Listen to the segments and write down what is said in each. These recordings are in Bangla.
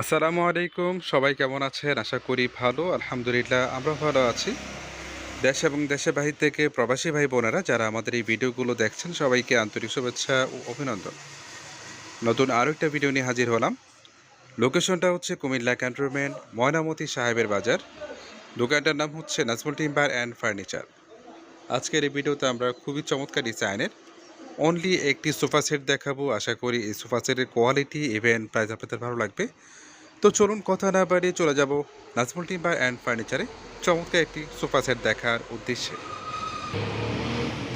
আসসালামু আলাইকুম, সবাই কেমন আছেন? আশা করি ভালো, আলহামদুলিল্লাহ আমরা ভালো আছি। দেশ এবং দেশের বাহির থেকে প্রবাসী ভাই বোনেরা যারা আমাদের এই ভিডিওগুলো দেখছেন, সবাইকে আন্তরিক শুভেচ্ছা ও অভিনন্দন। নতুন আরও একটা ভিডিও নিয়ে হাজির হলাম। লোকেশনটা হচ্ছে কুমিল্লা ক্যান্টনমেন্ট, ময়নামতি সাহেবের বাজার। দোকানটার নাম হচ্ছে নাজমুল টিম্বার অ্যান্ড ফার্নিচার। আজকের এই ভিডিওতে আমরা খুবই চমৎকার ডিজাইনের অনলি একটি সোফা সেট দেখাবো। আশা করি এই সোফা সেটের কোয়ালিটি ইভেন প্রাইস আপনাদের ভালো লাগবে। তো চলুন কথা না বাড়িয়ে চলে যাব নাজমুল টিম্বার অ্যান্ড ফার্নিচারে চমৎকার একটি সোফা সেট দেখার উদ্দেশ্যে।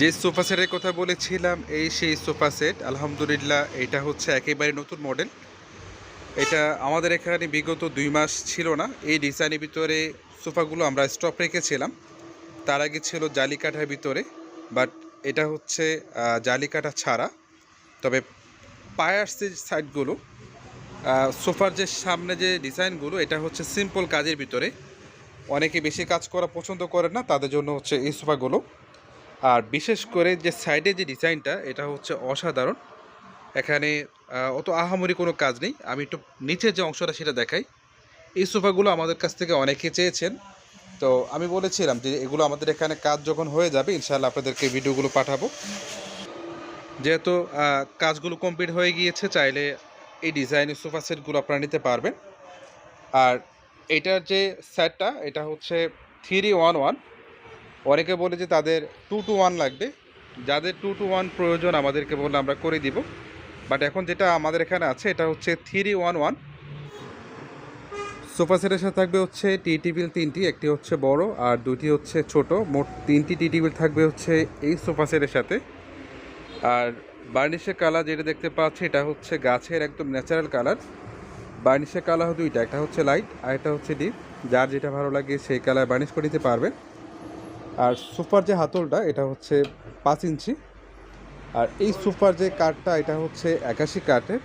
যে সোফা সেটের কথা বলেছিলাম, এই সেই সোফা সেট আলহামদুলিল্লাহ এটা হচ্ছে একেবারে নতুন মডেল এটা আমাদের এখানে বিগত দুই মাস ছিল না। এই ডিজাইনের ভিতরে সোফাগুলো আমরা স্টপ রেখেছিলাম। তার আগে ছিল জালি কাঠার ভিতরে বাট এটা হচ্ছে আহ, জালি কাঠা ছাড়া। তবে পায়ার সাইডগুলো সোফার যে সামনে যে ডিজাইনগুলো এটা হচ্ছে সিম্পল কাজের ভিতরে। অনেকে বেশি কাজ করা পছন্দ করে না তাদের জন্য হচ্ছে এই সোফাগুলো। আর বিশেষ করে যে সাইডে যে ডিজাইনটা এটা হচ্ছে অসাধারণ। এখানে অত আহামরি কোনো কাজ নেই। আমি একটু নিচের যে অংশটা সেটা দেখাই। এই সোফাগুলো আমাদের কাছ থেকে অনেকে চেয়েছেন তো আমি বলেছিলাম যে এগুলো আমাদের এখানে কাজ যখন হয়ে যাবে, ইনশাআল্লাহ আপনাদেরকে ভিডিওগুলো পাঠাবো। যেহেতু কাজগুলো কমপ্লিট হয়ে গিয়েছে, চাইলে এই ডিজাইনের সোফা সেটগুলো আপনারা নিতে পারবেন। আর এটার যে সেটটা এটা হচ্ছে থ্রি ওয়ান ওয়ান অনেকে বলে যে তাদের টু টু ওয়ান লাগবে। যাদের টু টু ওয়ান প্রয়োজন, আমাদেরকে বললে আমরা করে দিব। বাট এখন যেটা আমাদের এখানে আছে, এটা হচ্ছে থ্রি ওয়ান ওয়ান সোফা সেটের সাথে থাকবে হচ্ছে টি টেবিল তিনটি, একটি হচ্ছে বড় আর দুটি হচ্ছে ছোট। মোট তিনটি টি টেবিল থাকবে হচ্ছে এই সোফা সেটের সাথে। আর বার্নিশের কালার যেটা দেখতে পাচ্ছি, এটা হচ্ছে গাছের একদম ন্যাচারাল কালার। বার্নিশের কালার দুইটা, একটা হচ্ছে লাইট আর একটা হচ্ছে ডিপ। যার যেটা ভালো লাগে সেই কালার বার্নিশ করে দিতে পারবেন। আর সোফার যে হাতলটা, এটা হচ্ছে পাঁচ ইঞ্চি। আর এই সোফার যে কাঠটা, এটা হচ্ছে একাশি কাঠের।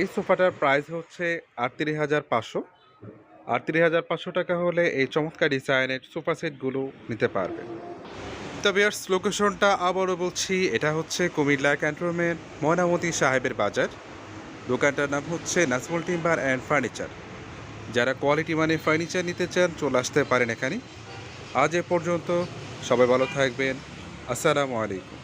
এই সোফাটার প্রাইস হচ্ছে আটত্রিশ হাজার পাঁচশো। আটত্রিশ হাজার পাঁচশো টাকা হলে এই চমৎকার ডিজাইনের সোফা সেটগুলো নিতে পারবেন তবে আর লোকেশনটা আবারও বলছি, এটা হচ্ছে কুমিল্লা ক্যান্টনমেন্ট ময়নামতি সাহেবের বাজার। দোকানটার নাম হচ্ছে নাজমুল টিম্বার অ্যান্ড ফার্নিচার যারা কোয়ালিটি মানে ফার্নিচার নিতে চান, চলে আসতে পারেন এখানে। আজ এ পর্যন্ত সবাই ভালো থাকবেন। আসসালামু আলাইকুম।